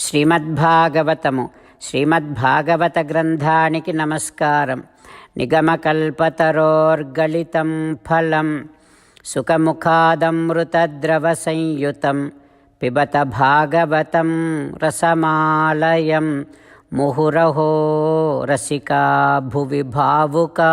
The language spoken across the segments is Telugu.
శ్రీమద్భాగవతము. శ్రీమద్భాగవత గ్రంథానికి నమస్కారం. నిగమకల్పతరోర్గళితం ఫలం. సుఖముఖాదమృతద్రవ సంయుతం పిబత భాగవతం రసమాలయం. ముహురహో రసికా భువి భావుకా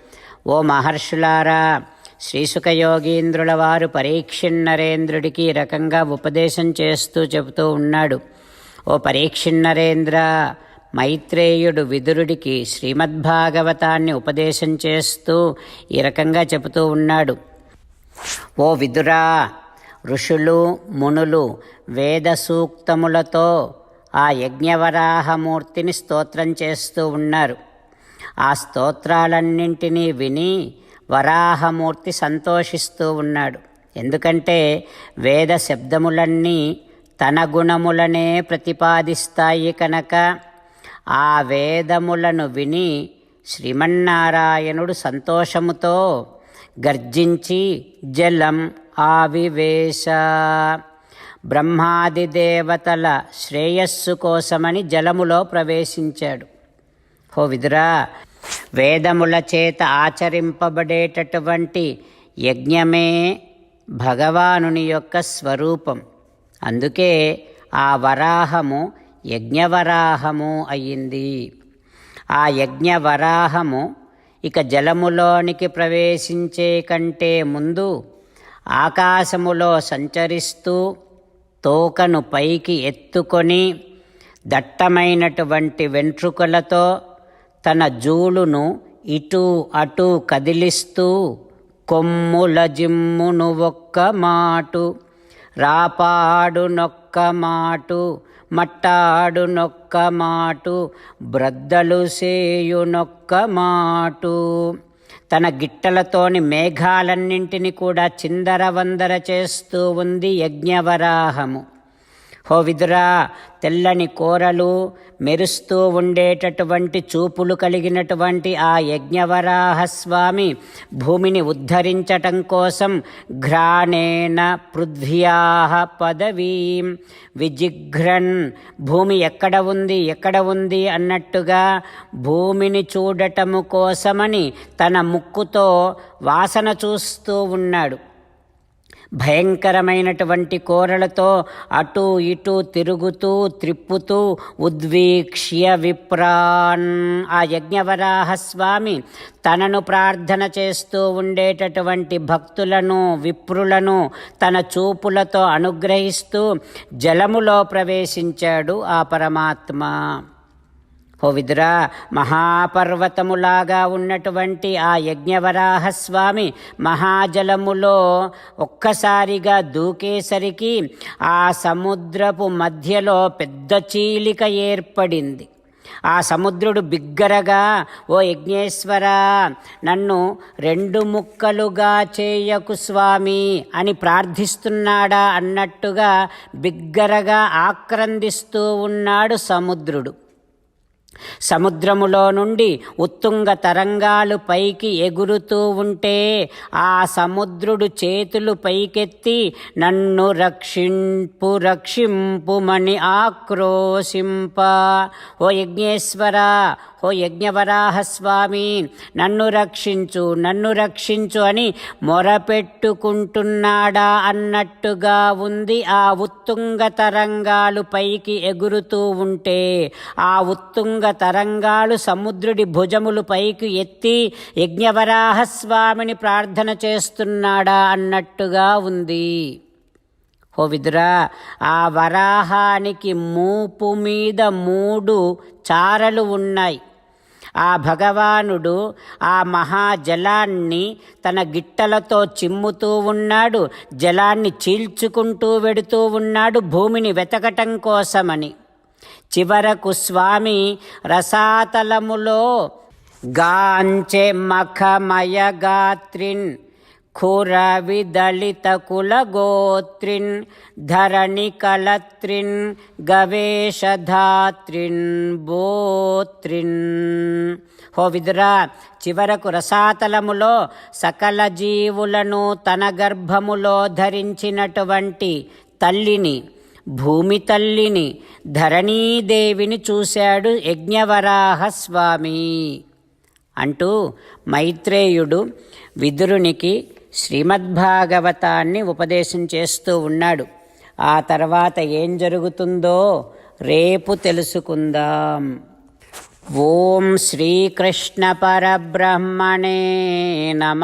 ఓ మహర్షులారా శ్రీసుఖయోగీంద్రుల వారు పరీక్షిన్నరేంద్రుడికి ఈ రకంగా ఉపదేశం చేస్తూ చెబుతూ ఉన్నాడు. ఓ పరీక్షిన్నరేంద్ర మైత్రేయుడు విదురుడికి శ్రీమద్భాగవతాన్ని ఉపదేశం చేస్తూ ఈ రకంగా చెబుతూ ఉన్నాడు. ఓ విదురా ఋషులు మునులు వేద సూక్తములతో ఆ యజ్ఞవరాహమూర్తిని స్తోత్రం చేస్తూ ఉన్నారు. ఆ స్తోత్రాలన్నింటినీ విని వరాహమూర్తి సంతోషిస్తూ ఉన్నాడు. ఎందుకంటే వేద శబ్దములన్నీ తన గుణములనే ప్రతిపాదిస్తాయి కనుక ఆ వేదములను విని శ్రీమన్నారాయణుడు సంతోషముతో గర్జించి జలం ఆవివేశ. బ్రహ్మాది దేవతల శ్రేయస్సు కోసమని జలములో ప్రవేశించాడు. హో విదురా వేదముల చేత ఆచరింపబడేటటువంటి యజ్ఞమే భగవానుని యొక్క స్వరూపం. అందుకే ఆ వరాహము యజ్ఞవరాహము అయ్యింది ఆ యజ్ఞవరాహము ఇక జలములోనికి ప్రవేశించే కంటే ముందు ఆకాశములో సంచరిస్తూ తోకను పైకి ఎత్తుకొని దట్టమైనటువంటి వెంట్రుకలతో తన జూలును ఇటు అటు కదిలిస్తూ కొమ్ముల జిమ్మును ఒక్క మాటు రాపాడు నొక్క మాటు మట్టాడు నొక్క మాటు బ్రద్దలు సేయు నొక్క మాటు. తన గిట్టలతోని మేఘాలన్నింటినీ కూడా చిందరవందర చేస్తూ ఉంది యజ్ఞవరాహము. హో విదురా తెల్లని కూరలు మెరుస్తూ ఉండేటటువంటి చూపులు కలిగినటువంటి ఆ యజ్ఞవరాహస్వామి భూమిని ఉద్ధరించటం కోసం ఘ్రాణేన పృథ్వ్యాహ పదవీం. విజిఘ్రన్ భూమి ఎక్కడ ఉంది? ఎక్కడ ఉంది? అన్నట్టుగా భూమిని చూడటము కోసమని తన ముక్కుతో వాసన చూస్తూ ఉన్నాడు. భయంకరమైనటువంటి కోరలతో అటు ఇటు తిరుగుతూ త్రిప్పుతూ ఉద్వీక్ష్య విప్రాన్. ఆ యజ్ఞవరాహస్వామి తనను ప్రార్థన చేస్తూ ఉండేటటువంటి భక్తులను విప్రులను తన చూపులతో అనుగ్రహిస్తూ జలములో ప్రవేశించాడు ఆ పరమాత్మ. ఓ విదురా మహాపర్వతములాగా ఉన్నటువంటి ఆ యజ్ఞవరాహస్వామి మహాజలములో ఒక్కసారిగా దూకేసరికి ఆ సముద్రపు మధ్యలో పెద్ద చీలిక ఏర్పడింది. ఆ సముద్రుడు బిగ్గరగా ఓ యజ్ఞేశ్వర నన్ను రెండు ముక్కలుగా చేయకు స్వామి అని ప్రార్థిస్తున్నాడా అన్నట్టుగా బిగ్గరగా ఆక్రందిస్తూ ఉన్నాడు సముద్రుడు. సముద్రములో నుండి ఉత్తుంగ తరంగాలు పైకి ఎగురుతూ ఉంటే ఆ సముద్రుడు చేతులు పైకెత్తి నన్ను రక్షింపు రక్షింపుమణి ఆక్రోశింప. ఓ యజ్ఞేశ్వర ఓ యజ్ఞవరాహస్వామి నన్ను రక్షించు నన్ను రక్షించు అని మొరపెట్టుకుంటున్నాడా అన్నట్టుగా ఉంది ఆ ఉత్తుంగ తరంగాలు పైకి ఎగురుతూ ఉంటే ఆ ఉత్తుంగ తరంగాలు సముద్రుడి భుజములు పైకి ఎత్తి యజ్ఞవరాహస్వామిని ప్రార్థన చేస్తున్నాడా అన్నట్టుగా ఉంది. ఓ విదురా ఆ వరాహానికి మూపు మీద మూడు చారలు ఉన్నాయి. ఆ భగవానుడు ఆ మహాజలాన్ని తన గిట్టలతో చిమ్ముతూ ఉన్నాడు జలాన్ని చీల్చుకుంటూ వెడుతూ ఉన్నాడు భూమిని వెతకటం కోసమని. చివరకు స్వామి రసాతలములో గాంచె మఖమయగాత్రిన్ గాత్రిన్ ఖుర గోత్రిన్ ధరణి కలత్రిన్ గవేషధాత్రిన్ బోత్రిన్. హో విదురా చివరకు రసాతలములో సకల జీవులను తన గర్భములో ధరించినటువంటి తల్లిని భూమి తల్లిని ధరణీదేవిని చూశాడు యజ్ఞవరాహస్వామి. అంటూ మైత్రేయుడు విదురునికి శ్రీమద్భాగవతాన్ని ఉపదేశం చేస్తూ ఉన్నాడు. ఆ తర్వాత ఏం జరుగుతుందో రేపు తెలుసుకుందాం. ఓం శ్రీకృష్ణ పరబ్రహ్మణే నమ.